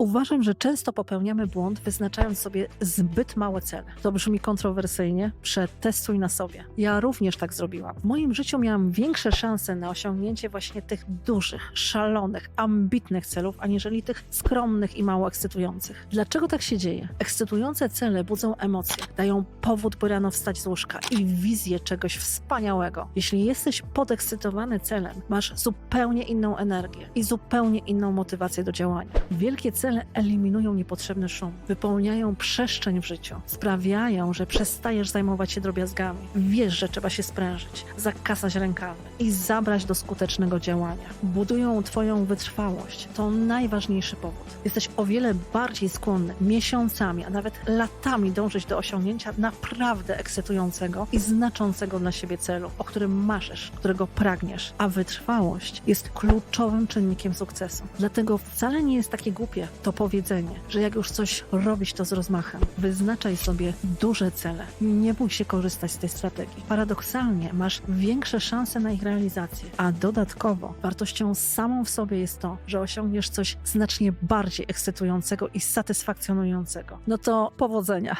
Uważam, że często popełniamy błąd, wyznaczając sobie zbyt małe cele. To brzmi kontrowersyjnie, przetestuj na sobie. Ja również tak zrobiłam. W moim życiu miałam większe szanse na osiągnięcie właśnie tych dużych, szalonych, ambitnych celów, aniżeli tych skromnych i mało ekscytujących. Dlaczego tak się dzieje? Ekscytujące cele budzą emocje, dają powód, by rano wstać z łóżka i wizję czegoś wspaniałego. Jeśli jesteś podekscytowany celem, masz zupełnie inną energię i zupełnie inną motywację do działania. Wielkie cele eliminują niepotrzebny szum, wypełniają przestrzeń w życiu, sprawiają, że przestajesz zajmować się drobiazgami. Wiesz, że trzeba się sprężyć, zakasać rękawy i zabrać do skutecznego działania. Budują Twoją wytrwałość. To najważniejszy powód. Jesteś o wiele bardziej skłonny miesiącami, a nawet latami dążyć do osiągnięcia naprawdę ekscytującego i znaczącego dla siebie celu, o którym marzysz, którego pragniesz. A wytrwałość jest kluczowym czynnikiem sukcesu. Dlatego wcale nie jest takie głupie to powiedzenie, że jak już coś robić, to z rozmachem. Wyznaczaj sobie duże cele. Nie bój się korzystać z tej strategii. Paradoksalnie masz większe szanse na ich realizację, a dodatkowo wartością samą w sobie jest to, że osiągniesz coś znacznie bardziej ekscytującego i satysfakcjonującego. No to powodzenia.